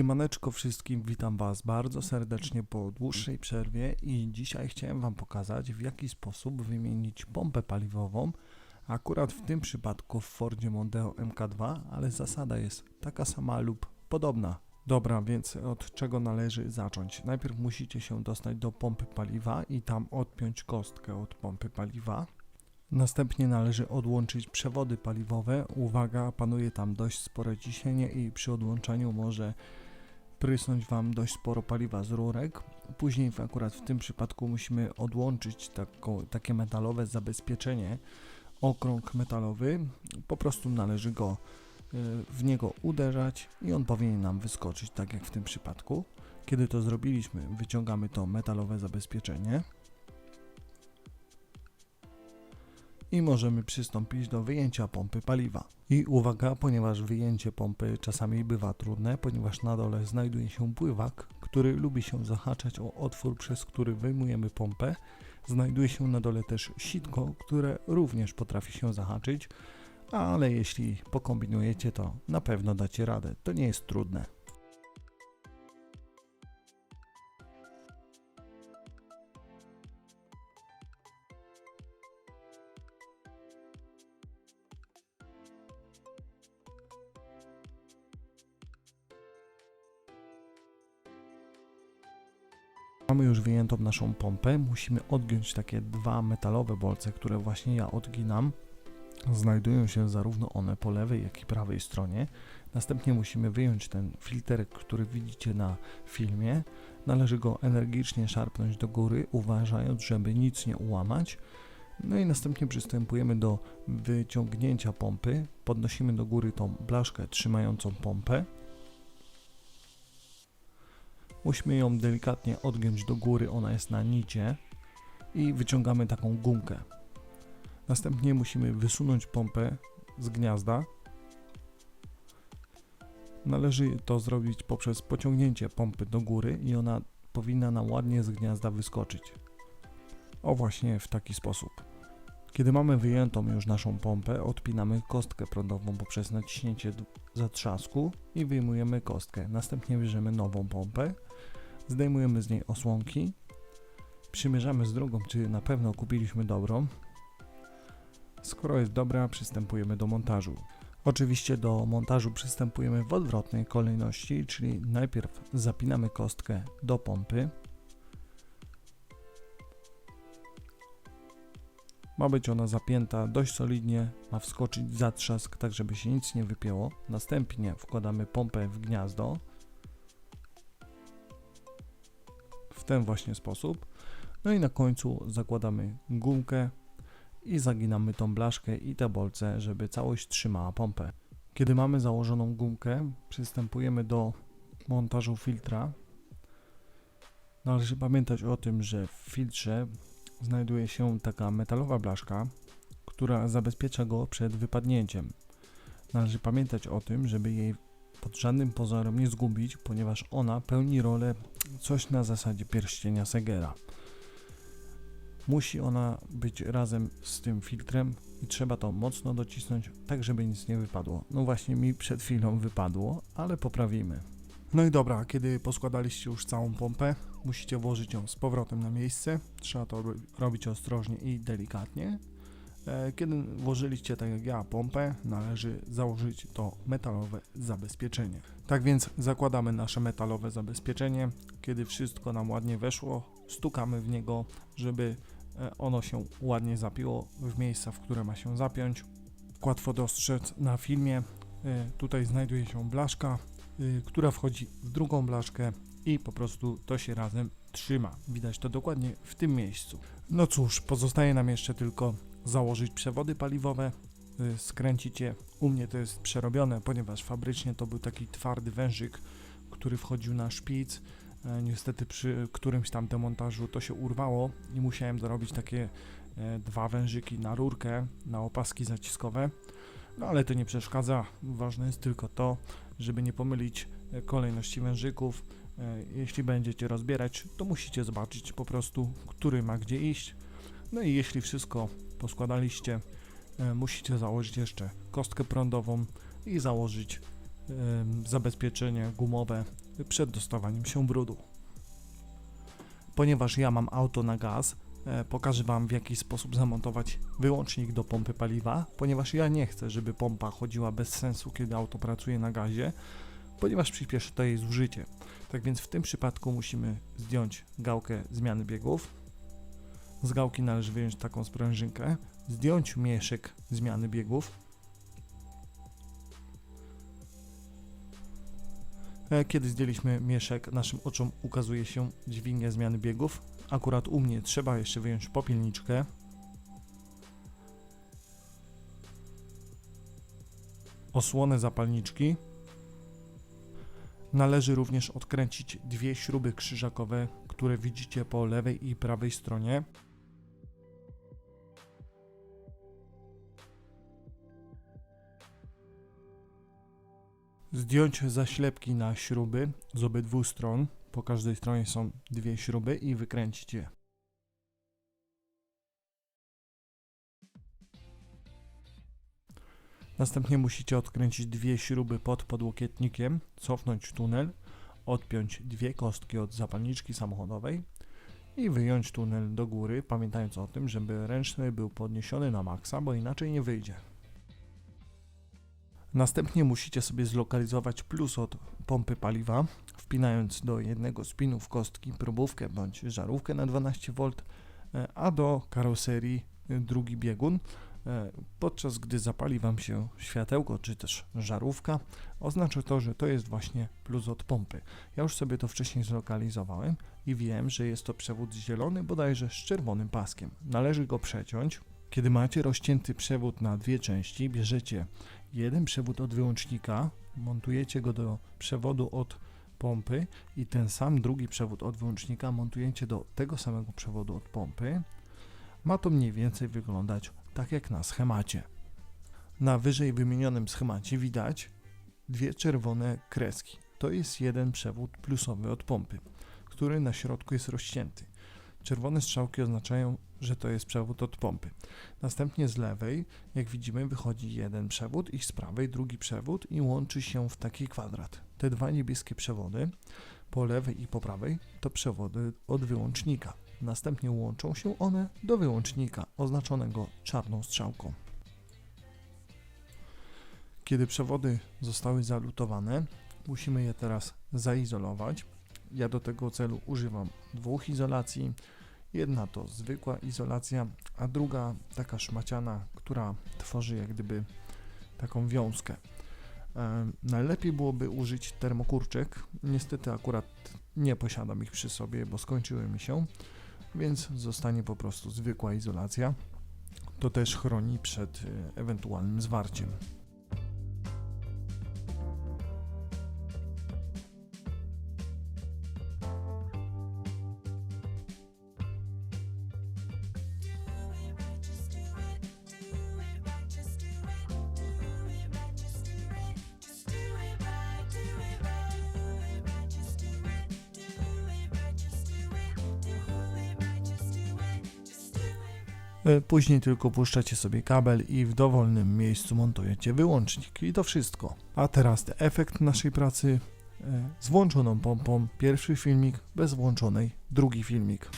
Siemaneczko wszystkim, witam Was bardzo serdecznie po dłuższej przerwie i dzisiaj chciałem Wam pokazać w jaki sposób wymienić pompę paliwową akurat w tym przypadku w Fordzie Mondeo MK2, ale zasada jest taka sama lub podobna. Dobra, więc od czego należy zacząć? Najpierw musicie się dostać do pompy paliwa i tam odpiąć kostkę od pompy paliwa. Następnie należy odłączyć przewody paliwowe. Uwaga, panuje tam dość spore ciśnienie i przy odłączaniu może prysnąć Wam dość sporo paliwa z rurek. Później akurat w tym przypadku musimy odłączyć takie metalowe zabezpieczenie, okrąg metalowy. Po prostu należy go y, w niego uderzać i on powinien nam wyskoczyć, tak jak w tym przypadku. Kiedy to zrobiliśmy, wyciągamy to metalowe zabezpieczenie. I możemy przystąpić do wyjęcia pompy paliwa. I uwaga, ponieważ wyjęcie pompy czasami bywa trudne, ponieważ na dole znajduje się pływak, który lubi się zahaczać o otwór, przez który wyjmujemy pompę. Znajduje się na dole też sitko, które również potrafi się zahaczyć, ale jeśli pokombinujecie, to na pewno dacie radę. To nie jest trudne. Wyjętą naszą pompę. Musimy odgiąć takie dwa metalowe bolce, które właśnie ja odginam. Znajdują się zarówno one po lewej, jak i prawej stronie. Następnie musimy wyjąć ten filterek, który widzicie na filmie. Należy go energicznie szarpnąć do góry, uważając, żeby nic nie ułamać. No i następnie przystępujemy do wyciągnięcia pompy. Podnosimy do góry tą blaszkę trzymającą pompę. Musimy ją delikatnie odgiąć do góry, ona jest na nicie i wyciągamy taką gumkę. Następnie musimy wysunąć pompę z gniazda. Należy to zrobić poprzez pociągnięcie pompy do góry i ona powinna nam ładnie z gniazda wyskoczyć. O właśnie w taki sposób. Kiedy mamy wyjętą już naszą pompę, odpinamy kostkę prądową poprzez naciśnięcie zatrzasku i wyjmujemy kostkę. Następnie bierzemy nową pompę, zdejmujemy z niej osłonki, przymierzamy z drugą, czy na pewno kupiliśmy dobrą. Skoro jest dobra, przystępujemy do montażu. Oczywiście do montażu przystępujemy w odwrotnej kolejności, czyli najpierw zapinamy kostkę do pompy, Ma być ona zapięta dość solidnie, ma wskoczyć zatrzask, tak żeby się nic nie wypięło. Następnie wkładamy pompę w gniazdo. W ten właśnie sposób. No i na końcu zakładamy gumkę i zaginamy tą blaszkę i te bolce, żeby całość trzymała pompę. Kiedy mamy założoną gumkę, przystępujemy do montażu filtra. Należy pamiętać o tym, że w filtrze znajduje się taka metalowa blaszka, która zabezpiecza go przed wypadnięciem. Należy pamiętać o tym, żeby jej pod żadnym pozorem nie zgubić, ponieważ ona pełni rolę coś na zasadzie pierścienia Segera. Musi ona być razem z tym filtrem i trzeba to mocno docisnąć, tak żeby nic nie wypadło. No właśnie mi przed chwilą wypadło, ale poprawimy. No i dobra, kiedy poskładaliście już całą pompę, musicie włożyć ją z powrotem na miejsce. Trzeba to robić ostrożnie i delikatnie. E, kiedy włożyliście, tak jak ja, pompę, należy założyć to metalowe zabezpieczenie. Tak więc zakładamy nasze metalowe zabezpieczenie. Kiedy wszystko nam ładnie weszło, stukamy w niego, żeby e, ono się ładnie zapiło w miejsca, w które ma się zapiąć. Łatwo dostrzec na filmie. E, tutaj znajduje się blaszka, która wchodzi w drugą blaszkę i po prostu to się razem trzyma. Widać to dokładnie w tym miejscu. No cóż, pozostaje nam jeszcze tylko założyć przewody paliwowe, y, skręcić je. U mnie to jest przerobione, ponieważ fabrycznie to był taki twardy wężyk, który wchodził na szpic. E, niestety przy którymś tam demontażu to się urwało i musiałem dorobić takie e, dwa wężyki na rurkę, na opaski zaciskowe. No ale to nie przeszkadza. Ważne jest tylko to, żeby nie pomylić e, kolejności wężyków. E, jeśli będziecie rozbierać, to musicie zobaczyć po prostu, który ma gdzie iść. No i jeśli wszystko poskładaliście, e, musicie założyć jeszcze kostkę prądową i założyć zabezpieczenie gumowe przed dostawaniem się brudu. Ponieważ ja mam auto na gaz, pokażę Wam w jaki sposób zamontować wyłącznik do pompy paliwa, ponieważ ja nie chcę, żeby pompa chodziła bez sensu, kiedy auto pracuje na gazie, ponieważ przyspieszy to jej zużycie. Tak więc w tym przypadku musimy zdjąć gałkę zmiany biegów. Z gałki należy wyjąć taką sprężynkę, zdjąć mieszek zmiany biegów. E, Kiedy zdjęliśmy mieszek, naszym oczom ukazuje się dźwignia zmiany biegów. Akurat u mnie trzeba jeszcze wyjąć popielniczkę. Osłonę zapalniczki. Należy również odkręcić dwie śruby krzyżakowe, które widzicie po lewej i prawej stronie. Zdjąć zaślepki na śruby z obydwu stron. Po każdej stronie są dwie śruby i wykręcić je. Następnie musicie odkręcić dwie śruby pod podłokietnikiem, cofnąć tunel, odpiąć dwie kostki od zapalniczki samochodowej i wyjąć tunel do góry, pamiętając o tym, żeby ręczny był podniesiony na maksa, bo inaczej nie wyjdzie. Następnie musicie sobie zlokalizować plus od pompy paliwa, wpinając do jednego z pinów kostki probówkę bądź żarówkę na 12V, e, a do karoserii e, drugi biegun. E, Podczas gdy zapali Wam się światełko czy też żarówka, oznacza to, że to jest właśnie plus od pompy. Ja już sobie to wcześniej zlokalizowałem i wiem, że jest to przewód zielony bodajże z czerwonym paskiem. Należy go przeciąć. Kiedy macie rozcięty przewód na dwie części, bierzecie jeden przewód od wyłącznika, montujecie go do przewodu od pompy i ten sam drugi przewód od wyłącznika montujecie do tego samego przewodu od pompy. Ma to mniej więcej wyglądać tak jak na schemacie. Na wyżej wymienionym schemacie widać dwie czerwone kreski. To jest jeden przewód plusowy od pompy, który na środku jest rozcięty. Czerwone strzałki oznaczają, że to jest przewód od pompy. Następnie z lewej, jak widzimy, wychodzi jeden przewód i z prawej drugi przewód i łączy się w taki kwadrat. Te dwa niebieskie przewody po lewej i po prawej to przewody od wyłącznika. Następnie łączą się one do wyłącznika oznaczonego czarną strzałką. Kiedy przewody zostały zalutowane, musimy je teraz zaizolować. Ja do tego celu używam dwóch izolacji. Jedna to zwykła izolacja, a druga taka szmaciana, która tworzy jak gdyby taką wiązkę. Najlepiej byłoby użyć termokurczek. Niestety akurat nie posiadam ich przy sobie, bo skończyły mi się, więc zostanie po prostu zwykła izolacja. To też chroni przed e, ewentualnym zwarciem. Później tylko puszczacie sobie kabel i w dowolnym miejscu montujecie wyłącznik i to wszystko. A teraz efekt naszej pracy e, z włączoną pompą. Pierwszy filmik, bez włączonej drugi filmik.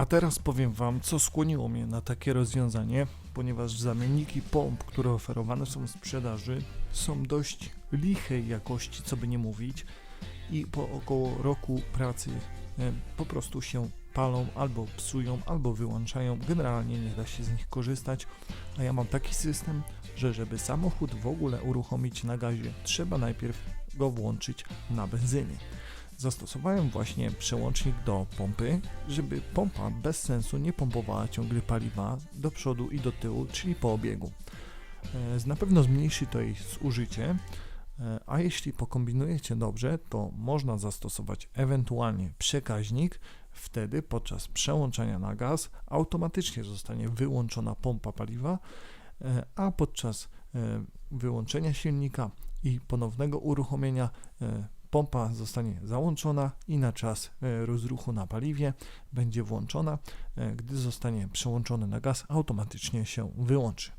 A teraz powiem Wam, co skłoniło mnie na takie rozwiązanie, ponieważ zamienniki pomp, które oferowane są w sprzedaży, są dość lichej jakości, co by nie mówić, i po około roku pracy e, po prostu się palą, albo psują, albo wyłączają. Generalnie nie da się z nich korzystać, a ja mam taki system, że żeby samochód w ogóle uruchomić na gazie, trzeba najpierw go włączyć na benzynie zastosowałem właśnie przełącznik do pompy, żeby pompa bez sensu nie pompowała ciągle paliwa do przodu i do tyłu, czyli po obiegu. E, Na pewno zmniejszy to jej zużycie, e, a jeśli pokombinujecie dobrze, to można zastosować ewentualnie przekaźnik. Wtedy podczas przełączania na gaz automatycznie zostanie wyłączona pompa paliwa, e, a podczas wyłączenia silnika i ponownego uruchomienia pompa zostanie załączona i na czas e, rozruchu na paliwie będzie włączona. E, Gdy zostanie przełączony na gaz, automatycznie się wyłączy.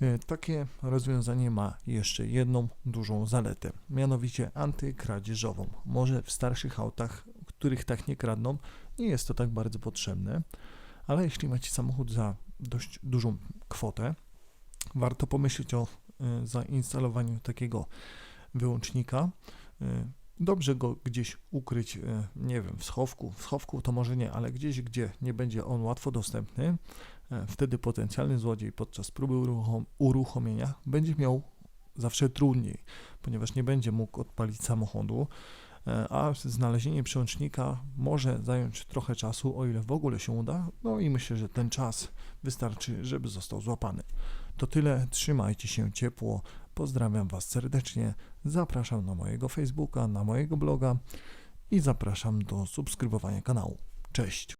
E, Takie rozwiązanie ma jeszcze jedną dużą zaletę, mianowicie antykradzieżową. Może w starszych autach, których tak nie kradną, nie jest to tak bardzo potrzebne, ale jeśli macie samochód za dość dużą kwotę, warto pomyśleć o zainstalowaniu takiego wyłącznika. Y, Dobrze go gdzieś ukryć, y, nie wiem, w schowku. W schowku to może nie, ale gdzieś, gdzie nie będzie on łatwo dostępny. Y, Wtedy potencjalny złodziej podczas próby uruchom- uruchomienia będzie miał zawsze trudniej, ponieważ nie będzie mógł odpalić samochodu, e, a znalezienie przełącznika może zająć trochę czasu, o ile w ogóle się uda. No i myślę, że ten czas wystarczy, żeby został złapany. To tyle, trzymajcie się ciepło, pozdrawiam Was serdecznie, zapraszam na mojego Facebooka, na mojego bloga i zapraszam do subskrybowania kanału. Cześć!